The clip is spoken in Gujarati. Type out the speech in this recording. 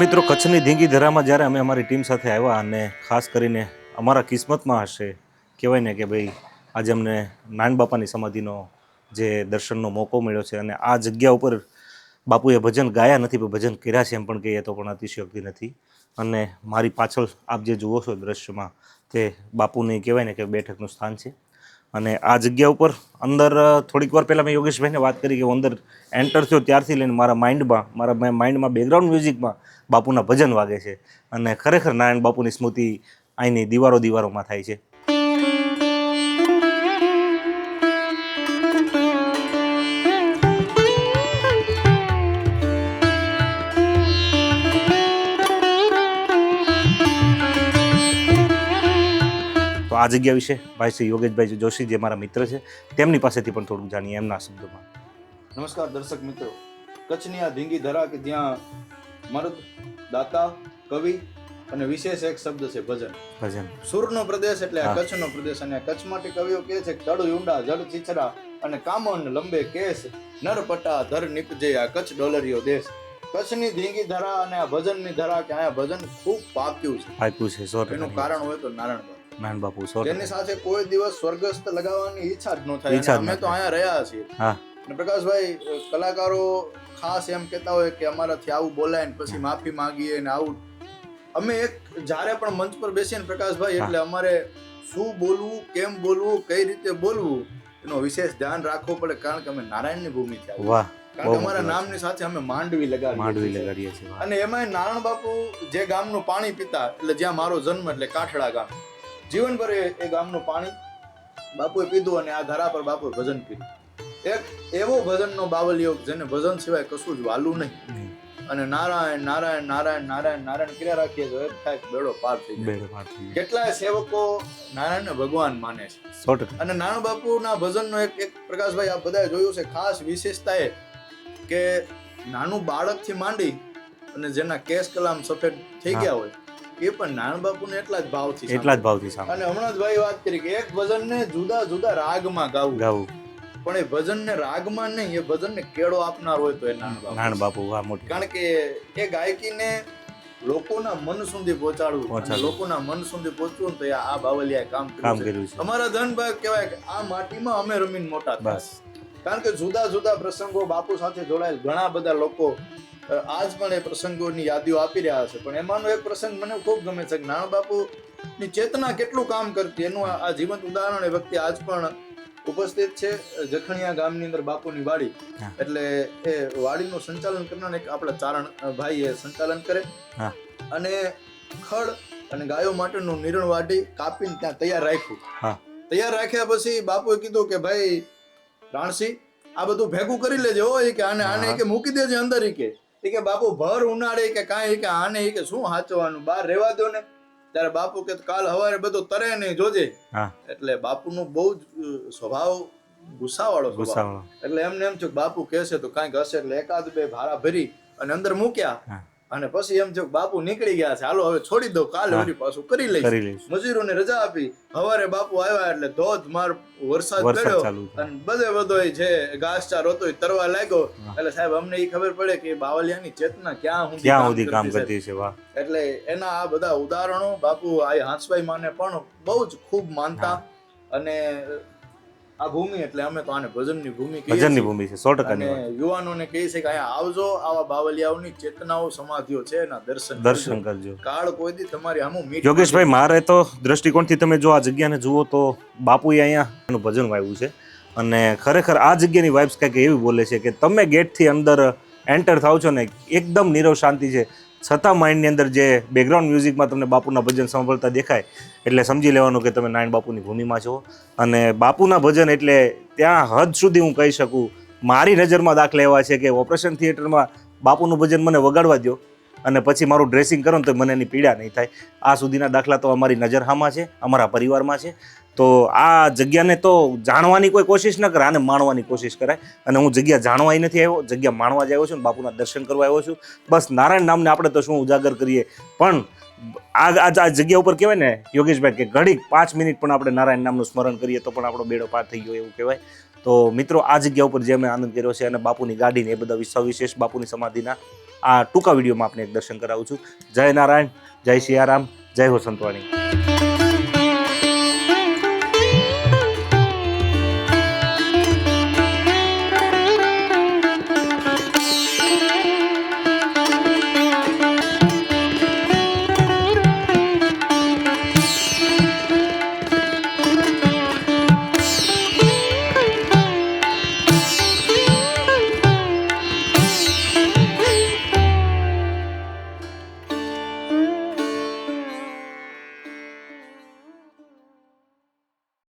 મિત્રો, કચ્છની ધીંગી ધરામાં જ્યારે અમે અમારી ટીમ સાથે આવ્યા અને ખાસ કરીને અમારા કિસ્મતમાં હશે, કહેવાય ને કે ભાઈ, આજે અમને નાન બાપાની સમાધિનો જે દર્શનનો મોકો મળ્યો છે અને આ જગ્યા ઉપર બાપુએ ભજન ગાયા નથી, પણ ભજન કર્યા છે એમ પણ કહીએ તો પણ અતિશયોક્તિ નથી. અને મારી પાછળ આપ જે જુઓ છો દ્રશ્યમાં, તે બાપુની કહેવાય ને કે બેઠકનું સ્થાન છે. અને આ જગ્યા ઉપર અંદર થોડીક વાર પહેલાં મેં યોગેશભાઈને વાત કરી કે હું અંદર એન્ટર થયો ત્યારથી લઈને મારા માઇન્ડમાં મારા માઇન્ડમાં બેકગ્રાઉન્ડ મ્યુઝિકમાં બાપુના ભજન વાગે છે. અને ખરેખર નારાયણ બાપુની સ્મૃતિ અહીંની દિવારો દીવારોમાં થાય છે. આ જગ્યા વિશે ભાઈ શ્રી યોગેશભાઈ જોશી જે મારા મિત્ર છે તેમની પાસેથી પણ થોડુંક જાણીએ એમના શબ્દોમાં. નમસ્કાર દર્શક મિત્રો. કચ્છની આ ધીંગી ધરા કે જ્યાં મર્દ દાતા કવિ અને વિશેષ એક શબ્દ છે ભજન. ભજન. સુરનો પ્રદેશ એટલે આ કચ્છનો પ્રદેશ અને કચ્છ માટે કવિઓ કહે છે તળ ઊંડા જળ ચીચરા અને કામણ લંબે કેસ નરપટા ધર નિપજે આ કચ્છ ડોલરિયો દેશ. કચ્છની ધીંગી ધરા અને આ ભજનની ધરા કે આ ભજન ખૂબ પાક્યું છે. પાક્યું છે એનું કારણ હોય તો નારાયણ નારાયણ બાપુ સોરી જેની સાથે કોઈ દિવસ સ્વર્ગસ્થ લગાવવાની ઈચ્છા જ ન થાય. અમે તો અહીંયા રહ્યા છીએ. હા. અને પ્રકાશભાઈ કલાકારો ખાસ એમ કહેતા હોય કે અમારાથી આવું બોલાય ને પછી માફી માંગીએ ને આવું. અમે એક જ્યારે પણ મંચ પર બેસીએ ને પ્રકાશભાઈ એટલે અમારે શું બોલવું કેમ બોલવું કઈ રીતે બોલવું એનો વિશેષ ધ્યાન રાખવું પડે કારણ કે અમે નારાયણની ભૂમિ છે વાહ અમારા નામની સાથે અમે માંડવી લગાવી માંડવી લગાડીએ છીએ અને એમાં નારાયણ બાપુ જે ગામનું પાણી પીતા એટલે જ્યાં મારો જન્મ એટલે કાઠડા ગામ જીવનભર એ ગામનું પાણી બાપુએ પીધું અને આ ધરા પર બાપુએ ભજન કર્યું. એક એવો ભજનનો બાવલ યોગ જેને ભજન સિવાય કશું જ વાલું નહીં. અને નારાયણ નારાયણ નારાયણ નારાયણ નારાયણ કર્યા રાખીએ તો એક થાય બેડો પાર થઈ જાય. કેટલાય સેવકો નારાયણને ભગવાન માને છે. અને નારાયણ બાપુના ભજનનો એક એક પ્રકાશભાઈ આ બધાએ જોયું છે ખાસ વિશેષતા એ કે નાનું બાળકથી માંડી અને જેના કેસ કલામ સફેદ થઈ ગયા હોય એ પણ નારાયણ બાપુને એટલા જ ભાવથી એટલા જ ભાવથી સાંભળે. અને હમણાં જ ભાઈ વાત કરી કે એક ભજનને જુદા જુદા રાગમાં ગાવું. ગાવું. પણ એ ભજનને રાગમાં નહીં એ ભજનને કેળો આપનાર હોય તો એ નારાયણ બાપુ. નારાયણ બાપુ વાહ મોટી કારણ કે એ ગાયકીને લોકોના મન સુધી પહોંચાડવું લોકોના મન સુધી પહોંચવું તો આ બાવલિયાએ કામ કામ કર્યું છે. અમારા ધનભાઈ કહેવાય કે આ માટીમાં અમે રમીને મોટા બસ. કારણ કે જુદા જુદા પ્રસંગો બાપુ સાથે જોડાયેલ ઘણા બધા લોકો આજ પણ એ પ્રસંગોની યાદીઓ આપી રહ્યા છે. પણ એમાંનો એક પ્રસંગ મને ખૂબ ગમે છે કે નાના બાપુ ની ચેતના કેટલું કામ કરતી એનું આ જીવંત ઉદાહરણ એ વ્યક્તિ આજ પણ ઉપસ્થિત છે જખણિયા ગામની અંદર બાપુની વાડી. એટલે એ વાડીનું સંચાલન કરનાર એક આપણા ચારણ ભાઈ એ સંચાલન કરે. અને ખડ અને ગાયો માટેનું નિરણ વાડી કાપીને ત્યાં તૈયાર રાખ્યું. તૈયાર રાખ્યા પછી બાપુએ કીધું કે ભાઈ રાણસી આ બધું ભેગું કરી લેજે હો કે આને આને કે મૂકી દેજે અંદર કે. ઈ કે બાપુ ભર ઉનાળે કે કાંઈ કે આને કે શું હાચવાનું? બહાર રહેવા દો ને. ત્યારે બાપુ કે કાલ હવારે બધું તરે નહીં જોજે. એટલે બાપુનો બહુ જ સ્વભાવ ગુસ્સાવાળો સ્વભાવ. ગુસ્સાવાળો. એટલે એમને એમ થયું કે બાપુ કહેશે તો કાંઈક હશે. એટલે એકાદ બે ભારા ભરી અને અંદર મૂક્યા. અને પછી એમ થયું બાપુ નીકળી ગયા છે હાલો હવે છોડી દો કાલે વળી પાછું કરી લઈશ. મજૂરોને રજા આપી. હવારે બાપુ આવ્યા એટલે ધોધમાર વરસાદ વરસાદ પડ્યો. અને બધે બધો છે ઘાસચાર હતો એ તરવા લાગ્યો. એટલે સાહેબ અમને એ ખબર પડે કે બાવલિયાની ચેતના ક્યાં સુધી ક્યાં સુધી કામ કરતી છે વાહ. એટલે એના આ બધા ઉદાહરણો બાપુ આ હાંસભાઈ માને પણ બહુ જ ખૂબ માનતા અને આ ભૂમિ એટલે અમે તો આને ભજનની ભૂમિ ભજનની ભૂમિ છે સો ટકાની યુવાનોને કહે છે કે અહીંયા આવજો આવા બાવલિયાઓની ચેતનાઓ સમાધિઓ છે એના દર્શન દર્શન કરજો. કાળ કોઈ દી તમારી આમ યોગેશભાઈ મારે તો દ્રષ્ટિકોણથી તમે જો આ જગ્યાને જુઓ તો બાપુએ અહીંયા એનું ભજન વાવ્યું છે. અને ખરેખર આ જગ્યાની વાઇબ્સ કંઈક એવી બોલે છે કે તમે ગેટથી અંદર એન્ટર થાવ છો ને એકદમ નીરવ શાંતિ છે. છતાં માઇન્ડની અંદર જે બેકગ્રાઉન્ડ મ્યુઝિકમાં તમને બાપુના ભજન સાંભળતા દેખાય, એટલે સમજી લેવાનું કે તમે નારાયણ બાપુની ભૂમિમાં છો. અને બાપુના ભજન એટલે ત્યાં હદ સુધી હું કહી શકું, મારી નજરમાં દાખલા એવા છે કે ઓપરેશન થિયેટરમાં બાપુનું ભજન મને વગાડવા દો અને પછી મારું ડ્રેસિંગ કરો ને તો મને એની પીડા નહીં થાય. આ સુધીના દાખલા તો અમારી નજરહામાં છે, અમારા પરિવારમાં છે. તો આ જગ્યાને તો જાણવાની કોઈ કોશિશ ન કરે આને માણવાની કોશિશ કરાય. અને હું જગ્યા જાણવા નથી આવ્યો, જગ્યા માણવા જ આવ્યો છું બાપુના દર્શન કરવા આવ્યો છું. બસ નારાયણ નામને આપણે તો શું ઉજાગર કરીએ. પણ આ આ જગ્યા ઉપર કહેવાય ને, યોગેશભાઈ, કે ઘડીક પાંચ મિનિટ પણ આપણે નારાયણ નામનું સ્મરણ કરીએ તો પણ આપણો બેડો પાર થઈ ગયો એવું કહેવાય. તો મિત્રો, આ જગ્યા ઉપર જે અમે આનંદ કર્યો છે અને બાપુની ગાડીને એ બધા સવિશેષ બાપુની સમાધિના આ ટૂંકા વિડીયોમાં આપને એક દર્શન કરાવું છું. જય નારાયણ, જય સિયારામ, જય હો સંતવાણી.